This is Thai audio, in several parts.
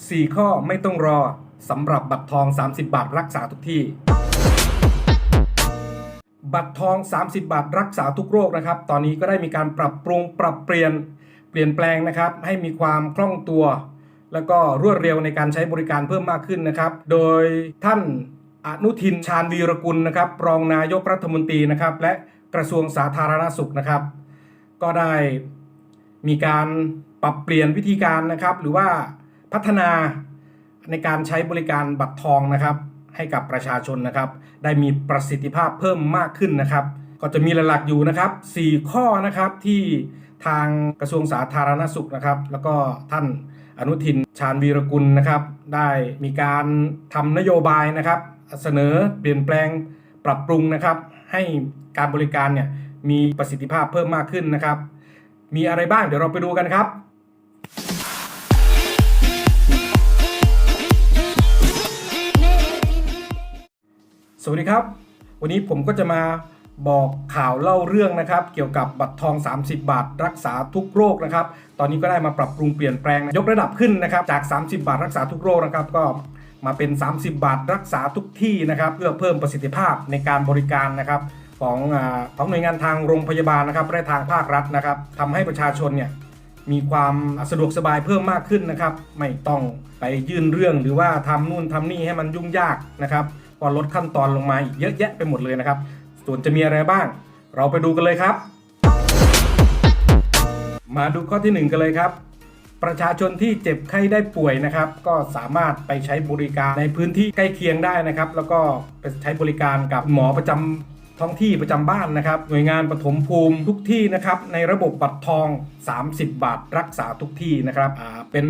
4 ข้อไม่ต้องรอสำหรับบัตรทอง 30 บาทรักษาทุกที่ บัตรทอง 30 บาทรักษาทุกโรคนะครับ ตอนนี้ก็ได้มีการปรับปรุงปรับเปลี่ยนเปลี่ยนแปลงนะครับ ให้มีความคล่องตัว แล้วก็รวดเร็วในการใช้บริการเพิ่มมากขึ้นนะครับ โดยท่านอนุทินชาญวีรกุลนะครับ รองนายกรัฐมนตรีนะครับ และกระทรวงสาธารณสุขนะครับ ก็ได้มีการปรับเปลี่ยนวิธีการนะครับ หรือว่า พัฒนาในการใช้บริการบัตรทองนะครับ ให้กับประชาชนนะครับ ได้มีประสิทธิภาพเพิ่มมากขึ้นนะครับ ก็จะมีหลักๆอยู่นะครับ 4 ข้อนะครับที่ทางกระทรวงสาธารณสุขนะครับ แล้วก็ท่านอนุทินชาญวีรกุลนะครับ ได้มีการทำนโยบายนะครับ เสนอเปลี่ยนแปลงปรับปรุงนะครับ ให้การบริการเนี่ยมีประสิทธิภาพเพิ่มมากขึ้นนะครับ มีอะไรบ้างเดี๋ยวเราไปดูกันครับ สวัสดีครับ วันนี้ผมก็จะมาบอกข่าวเล่าเรื่องนะครับ เกี่ยวกับบัตรทอง 30 บาท รักษาทุกโรคนะครับ ตอนนี้ก็ได้มาปรับปรุงเปลี่ยนแปลงยกระดับขึ้นนะครับ จาก 30 บาทรักษาทุกโรคนะครับ ก็มาเป็น 30 บาทรักษาทุกที่นะครับ เพื่อเพิ่มประสิทธิภาพในการบริการนะครับของอของหน่วยงานทางโรงพยาบาลนะครับและทางภาครัฐนะครับทำให้ประชาชนเนี่ยมีความสะดวกสบายเพิ่มมากขึ้นนะครับ ไม่ต้องไปยื่นเรื่องหรือว่าทำนู่นทำนี่ให้มันยุ่งยากนะครับ ก็ลดขั้นตอนลงมาอีกเยอะแยะไปหมดเลยนะครับ ส่วนจะมีอะไรบ้าง เราไปดูกันเลยครับ มาดูข้อที่หนึ่งกันเลยครับ ประชาชนที่เจ็บไข้ได้ป่วยนะครับ ก็สามารถไปใช้บริการในพื้นที่ใกล้เคียงได้นะครับ แล้วก็ไปใช้บริการกับหมอประจำท้องที่ประจำบ้านนะครับ หน่วยงานปฐมภูมิทุกที่นะครับ ในระบบบัตรทอง 30 บาทรักษาทุกที่นะครับเป็น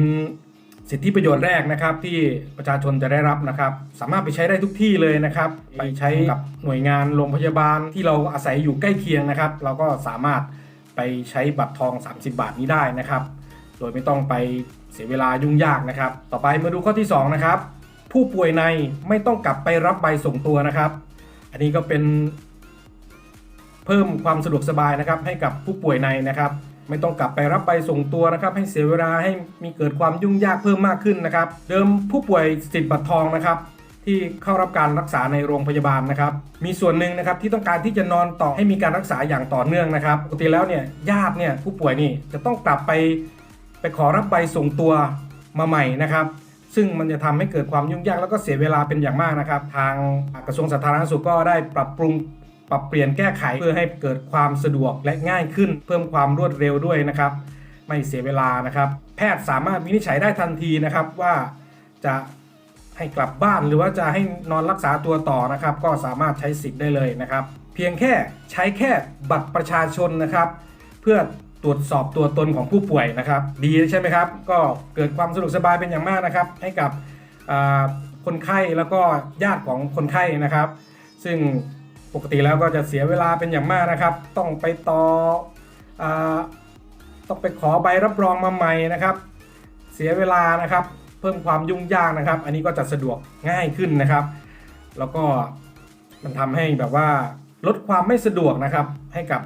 สิทธิประโยชน์แรกนะครับที่ประชาชนจะได้รับนะครับ สามารถไปใช้ได้ทุกที่เลยนะครับ ไปใช้กับหน่วยงานโรงพยาบาลที่เราอาศัยอยู่ใกล้เคียงนะครับ เราก็สามารถไปใช้บัตรทอง 30 บาทนี้ได้นะครับ โดยไม่ต้องไปเสียเวลายุ่งยากนะครับ ต่อไปมาดูข้อที่ 2 นะครับ ผู้ป่วยในไม่ต้องกลับไปรับใบส่งตัวนะครับ อันนี้ก็เป็นเพิ่มความสะดวกสบายนะครับให้กับผู้ป่วยในนะครับ ไม่ต้องกลับไปรับใบส่งตัวนะครับให้เสียเวลาให้มีเกิดความยุ่งยากเพิ่มมากขึ้นนะครับ เดิมผู้ป่วยสิทธิ์บัตรทองนะครับที่เข้ารับการรักษาในโรงพยาบาลนะครับ มีส่วนหนึ่งนะครับที่ต้องการที่จะนอนต่อให้มีการรักษาอย่างต่อเนื่องนะครับปกติแล้วเนี่ยญาติเนี่ยผู้ป่วยนี่จะต้องกลับไปไปขอรับใบส่งตัวมาใหม่นะครับ ซึ่งมันจะทำให้เกิดความยุ่งยากแล้วก็เสียเวลาเป็นอย่างมากนะครับ ทางกระทรวงสาธารณสุขก็ได้ปรับปรุง ปรับเปลี่ยนแก้ไขเพื่อให้เกิดความสะดวกและง่ายขึ้น เพิ่มความรวดเร็วด้วยนะครับ ไม่เสียเวลานะครับ แพทย์สามารถวินิจฉัยได้ทันทีนะครับว่าจะให้กลับบ้านหรือว่าจะให้นอนรักษาตัวต่อนะครับ ก็สามารถใช้สิทธิ์ได้เลยนะครับ เพียงแค่ใช้แค่บัตรประชาชนนะครับ เพื่อตรวจสอบตัวตนของผู้ป่วยนะครับ ดีใช่ไหมครับ ก็เกิดความสะดวกสบายเป็นอย่างมากนะครับ ให้กับคนไข้แล้วก็ญาติของคนไข้นะครับ ซึ่ง ปกติแล้วก็จะเสียเวลาเป็นอย่างมากนะครับ ต้องไปต่ออต้องไปขอใบรับรองมาใหม่นะครับ เสียเวลานะครับ เพิ่มความยุ่งยากนะครับ อันนี้ก็จะสะดวกง่ายขึ้นนะครับ แล้วก็มันทำให้แบบว่าลดความไม่สะดวกนะครับ ให้กับ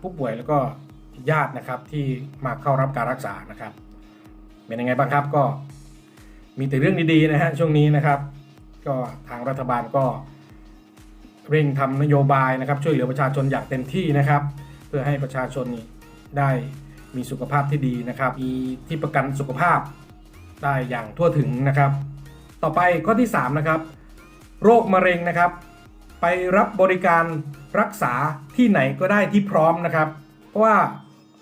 ผู้ป่วยแล้วก็ญาตินะครับที่มาเข้ารับการรักษานะครับ เป็นยังไงบ้างครับก็มีแต่เรื่องดีๆนะฮะช่วงนี้นะครับ ก็ทางรัฐบาลก็ เร่งทำนโยบายนะครับช่วยเหลือประชาชนอย่างเต็มที่นะครับ เพื่อให้ประชาชนได้มีสุขภาพที่ดีนะครับ มีที่ประกันสุขภาพได้อย่างทั่วถึงนะครับ ต่อไปข้อที่ 3 นะครับ โรคมะเร็งนะครับ ไปรับบริการรักษาที่ไหนก็ได้ที่พร้อมนะครับ เพราะว่า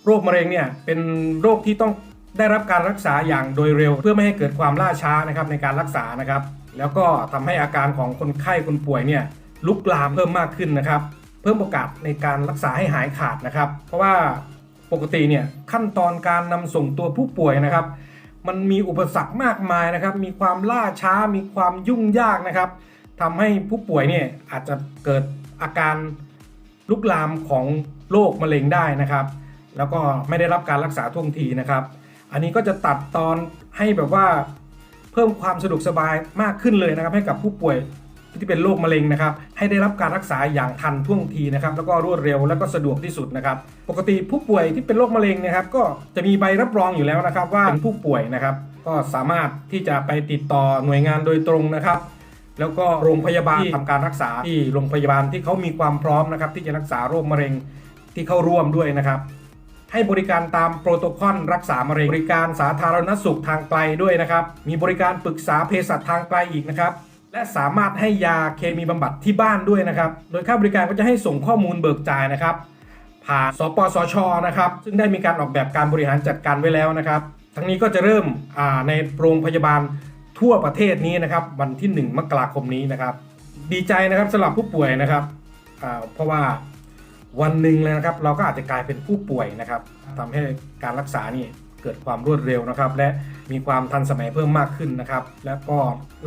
โรคมะเร็งเนี่ยเป็นโรคที่ต้องได้รับการรักษาอย่างโดยเร็ว เพื่อไม่ให้เกิดความล่าช้านะครับในการรักษานะครับ แล้วก็ทำให้อาการของคนไข้คนป่วยเนี่ย ลุกลามเพิ่มมากขึ้นนะครับ เพิ่มโอกาสในการรักษาให้หายขาดนะครับ เพราะว่าปกติเนี่ยขั้นตอนการนำส่งตัวผู้ป่วยนะครับ มันมีอุปสรรคมากมายนะครับ มีความล่าช้ามีความยุ่งยากนะครับทำให้ผู้ป่วยเนี่ยอาจจะเกิดอาการลุกลามของโรคมะเร็งได้นะครับ แล้วก็ไม่ได้รับการรักษาท่วงทีนะครับ อันนี้ก็จะตัดตอนให้แบบว่าเพิ่มความสะดวกสบายมากขึ้นเลยนะครับ ให้กับผู้ป่วย ที่เป็นโรคมะเร็งนะครับให้ได้รับการรักษาอย่างทันท่วงทีนะครับแล้วก็รวดเร็วแล้วก็สะดวกที่สุดนะครับปกติผู้ป่วยที่เป็นโรคมะเร็งนะครับก็จะมีใบรับรองอยู่แล้วนะครับ ว่าเป็นผู้ป่วยนะครับ ก็สามารถที่จะไปติดต่อหน่วยงานโดยตรงนะครับ แล้วก็โรงพยาบาลที่ทำการรักษาที่โรงพยาบาลที่เขามีความพร้อมนะครับที่จะรักษาโรคมะเร็งที่เข้าร่วมด้วยนะครับให้บริการตามโปรโตคอลรักษามะเร็งบริการสาธารณสุขทางไกลด้วยนะครับ มีบริการปรึกษาเภสัชทางไกลอีกนะครับ และสามารถให้ยาเคมีบำบัดที่บ้านด้วยนะครับ โดยค่าบริการก็จะให้ส่งข้อมูลเบิกจ่ายนะครับ ผ่านสปสชนะครับ ซึ่งได้มีการออกแบบการบริหารจัดการไว้แล้วนะครับ ทั้งนี้ก็จะเริ่มในโรงพยาบาลทั่วประเทศนี้นะครับ วันที่ 1 มกราคมนี้นะครับ ดีใจนะครับสำหรับผู้ป่วยนะครับเพราะว่าวันหนึ่งเลยนะครับ เราก็อาจจะกลายเป็นผู้ป่วยนะครับทำให้การรักษานี่ เกิดความรวดเร็วนะครับ และมีความทันสมัยเพิ่มมากขึ้นนะครับ และก็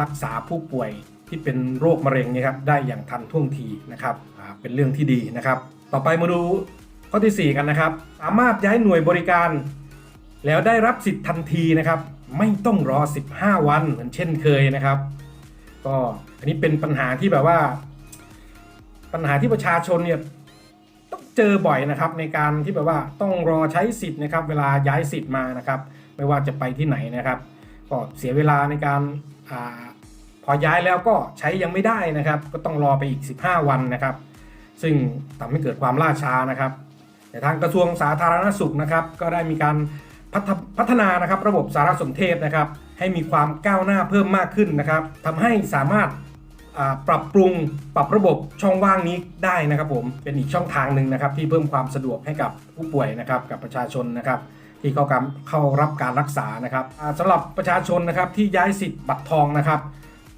รักษาผู้ป่วยที่เป็นโรคมะเร็งเนี่ยครับได้อย่างทันท่วงทีนะครับเป็นเรื่องที่ดีนะครับ ต่อไปมาดูข้อทีสี่ 4 กันนะครับ สามารถย้ายหน่วยบริการ แล้วได้รับสิทธิ์ทันทีนะครับ ไม่ต้องรอ 15 วันเหมือนเช่นเคยนะครับ ก็อันนี้เป็นปัญหาที่แบบว่า ปัญหาที่ประชาชนเนี่ย เจอบ่อยนะครับในการที่แบบว่าต้องรอใช้สิทธิ์นะครับ เวลาย้ายสิทธิ์มานะครับ ไม่ว่าจะไปที่ไหนนะครับ ก็เสียเวลาในการอาพอย้ายแล้วก็ใช้ยังไม่ได้นะครับ ก็ต้องรอไปอีก 15 วันนะครับ ซึ่งทำให้เกิดความล่าช้านะครับ แต่ทางกระทรวงสาธารณสุขนะครับ ก็ได้มีการพัฒพัฒนานะครับ ระบบสารสนเทศนะครับ ให้มีความก้าวหน้าเพิ่มมากขึ้นนะครับทำให้สามารถ ปรับปรุงปรับระบบช่องว่างนี้ได้นะครับผมเป็นอีกช่องทางหนึ่งนะครับที่เพิ่มความสะดวกให้กับผู้ป่วยนะครับกับประชาชนนะครับที่เข้าการเข้ารับการรักษานะครับสำหรับประชาชนนะครับที่ย้ายสิทธิ์บัตรทองนะครับ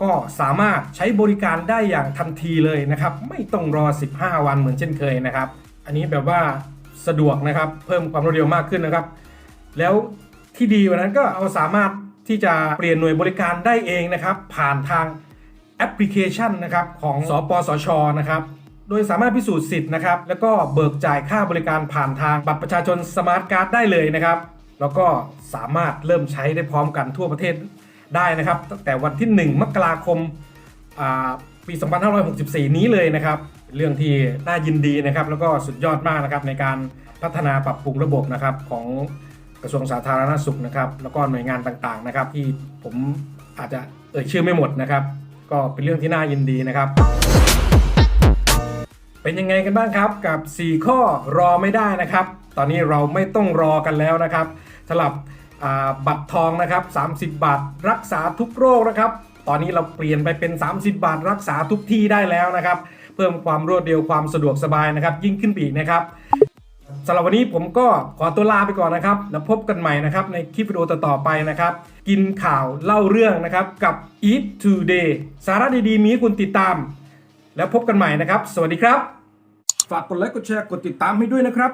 ก็สามารถใช้บริการได้อย่างทันทีเลยนะครับ ไม่ต้องรอ 15 วันเหมือนเช่นเคยนะครับ อันนี้แบบว่าสะดวกนะครับเพิ่มความรวดเร็วมากขึ้นนะครับ แล้วที่ดีกว่านั้นก็เอาสามารถที่จะเปลี่ยนหน่วยบริการได้เองนะครับ ผ่านทาง แอปพลิเคชันนะครับของสปสชนะครับโดยสามารถพิสูจน์สิทธิ์นะครับแล้วก็เบิกจ่ายค่าบริการผ่านทางบัตรประชาชนสมาร์ทการ์ดได้เลยนะครับ แล้วก็สามารถเริ่มใช้ได้พร้อมกันทั่วประเทศได้นะครับตั้งแต่วันที่ 1 มกราคมอ่าปี 2564 นี้เลยนะครับ เรื่องที่น่ายินดีนะครับ แล้วก็สุดยอดมากนะครับในการพัฒนาปรับปรุงระบบนะครับของกระทรวงสาธารณสุขนะครับ แล้วก็หน่วยงานต่างๆนะครับ ที่ผมอาจจะเอ่ยชื่อไม่หมดนะครับ ก็เป็นเรื่องที่น่ายินดีนะครับ เป็นยังไงกันบ้างครับกับ 4 ข้อรอไม่ได้นะครับ ตอนนี้เราไม่ต้องรอกันแล้วนะครับสำหรับบัตรทองนะครับ 30 บาทรักษาทุกโรคนะครับ ตอนนี้เราเปลี่ยนไปเป็น 30 บาทรักษาทุกที่ได้แล้วนะครับ เพิ่มความรวดเร็วความสะดวกสบายนะครับ ยิ่งขึ้นไปอีกนะครับ สำหรับวันนี้ผมก็ขอตัวลาไปก่อนนะครับ แล้วพบกันใหม่นะครับในคลิปวิดีโอต่อๆไปนะครับ กินข่าวเล่าเรื่องนะครับกับ Eat Today สาระดีๆ มีให้คุณติดตาม แล้วพบกันใหม่นะครับ สวัสดีครับ ฝากกดไลค์กดแชร์กดติดตามให้ด้วยนะครับ